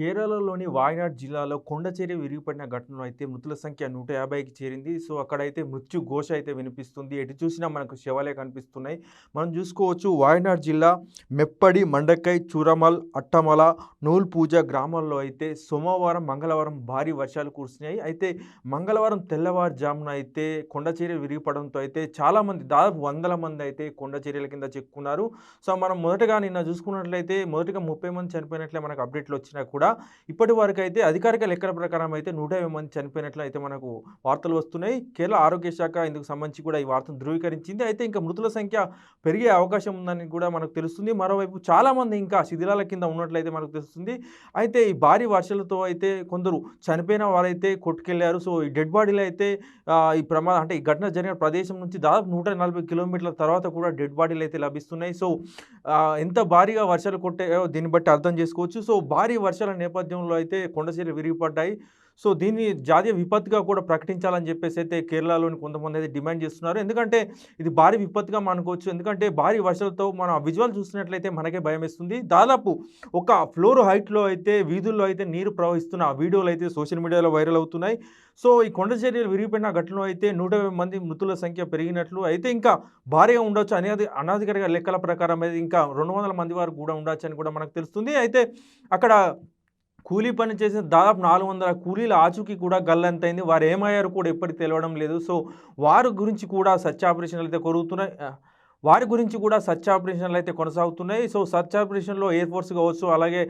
కేరళలోని వాయనాడ్ జిల్లాలో కొండచేరి విరిగిపడిన ఘటనలో అయితే మృతుల సంఖ్య నూట యాభైకి చేరింది. సో అక్కడైతే మృత్యు ఘోష అయితే వినిపిస్తుంది. ఎటు చూసినా మనకు శవాలే కనిపిస్తున్నాయి. మనం చూసుకోవచ్చు వాయనాడ్ జిల్లా మెప్పడి మండకై చూరమల్ అట్టమల నూల్ పూజ గ్రామాల్లో అయితే సోమవారం మంగళవారం భారీ వర్షాలు కురిసినాయి. అయితే మంగళవారం తెల్లవారుజామున అయితే కొండచేరి విరిగిపడంతో అయితే చాలామంది దాదాపు వందల మంది అయితే కొండచేరియల కింద చిక్కున్నారు. సో మనం మొదటగా నిన్న చూసుకున్నట్లయితే మొదటగా ముప్పై మంది చనిపోయినట్లే మనకు అప్డేట్లు వచ్చినా కూడా ఇప్పటి వరకు అయితే అధికారిక లెక్కల ప్రకారం అయితే నూట యాభై మంది చనిపోయినట్లు అయితే మనకు వార్తలు వస్తున్నాయి. కేరళ ఆరోగ్య శాఖ ఇందుకు సంబంధించి కూడా ఈ వార్తను ధృవీకరించింది. అయితే ఇంకా మృతుల సంఖ్య పెరిగే అవకాశం ఉందని కూడా మనకు తెలుస్తుంది. మరోవైపు చాలామంది ఇంకా శిథిలాల కింద ఉన్నట్లయితే మనకు తెలుస్తుంది. అయితే ఈ భారీ వర్షాలతో అయితే కొందరు చనిపోయిన వారైతే కొట్టుకెళ్ళారు. సో ఈ డెడ్ బాడీలు అయితే ఈ ప్రమాదం అంటే ఈ ఘటన జరిగిన ప్రదేశం నుంచి దాదాపు నూట నలభై కిలోమీటర్ల తర్వాత కూడా డెడ్ బాడీలు అయితే లభిస్తున్నాయి. సో ఎంత భారీగా వర్షాలు కొట్టాయో దీన్ని బట్టి అర్థం చేసుకోవచ్చు. సో భారీ వర్షాల నేపథ్యంలో అయితే కొండచర్యలు విరిగిపడ్డాయి. సో దీన్ని జాతీయ విపత్తుగా కూడా ప్రకటించాలని చెప్పేసి అయితే కేరళలోని కొంతమంది అయితే డిమాండ్ చేస్తున్నారు. ఎందుకంటే ఇది భారీ విపత్తుగా మనకోవచ్చు ఎందుకంటే భారీ వర్షాలతో మనం విజువల్ చూసినట్లయితే మనకే భయం వేస్తుంది దాదాపు ఒక ఫ్లోర్ హైట్లో అయితే వీధుల్లో అయితే నీరు ప్రవహిస్తున్న ఆ వీడియోలు అయితే సోషల్ మీడియాలో వైరల్ అవుతున్నాయి. సో ఈ కొండ చర్యలు విరిగిపోయిన ఘటనలో అయితే నూట మంది మృతుల సంఖ్య పెరిగినట్లు. అయితే ఇంకా భారీగా ఉండొచ్చు. అనేది అనాధికారిక లెక్కల ప్రకారం అయితే ఇంకా రెండు వందల మంది వరకు కూడా ఉండొచ్చు అని కూడా మనకు తెలుస్తుంది. అయితే అక్కడ కూలీ పని చేసిన దాదాపు నాలుగు వందల కూలీల ఆచూకీ కూడా గల్లంతైంది. వారు ఏమయ్యారు కూడా ఎప్పటికీ తెలియడం లేదు. సో వారి గురించి కూడా సత్యాపరేషన్లు ఆపరేషన్లు అయితే కొరుగుతున్నాయి వారి గురించి కూడా సర్చ్ ఆపరేషన్లు అయితే కొనసాగుతున్నాయి. సో సర్చ్ ఆపరేషన్లో ఎయిర్ ఫోర్స్ కావచ్చు అలాగే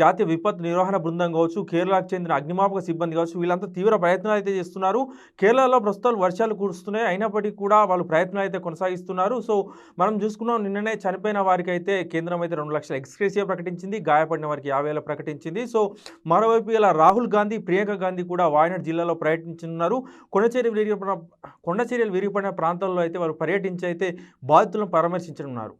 జాతీయ విపత్తు నిర్వహణ బృందం కావచ్చు కేరళకు చెందిన అగ్నిమాపక సిబ్బంది కావచ్చు వీళ్ళంతా తీవ్ర ప్రయత్నాలు అయితే చేస్తున్నారు. కేరళలో ప్రస్తుతం వర్షాలు కురుస్తున్నాయి. అయినప్పటికీ కూడా వాళ్ళు ప్రయత్నాలు అయితే కొనసాగిస్తున్నారు. సో మనం చూసుకున్నాం నిన్ననే చనిపోయిన వారికి అయితే కేంద్రం అయితే రెండు లక్షల ఎక్స్క్రేసియా ప్రకటించింది గాయపడిన వారికి యాభై వేల ప్రకటించింది. సో మరోవైపు ఇలా రాహుల్ గాంధీ ప్రియాంక గాంధీ కూడా వాయనాడ్ జిల్లాలో పర్యటించనున్నారు. కొండచేరి విరిగిపడిన కొండచేరియలు విరిగిపడిన ప్రాంతాల్లో అయితే వారు పర్యటించి అయితే బాధితులను పరామర్శించనున్నారు.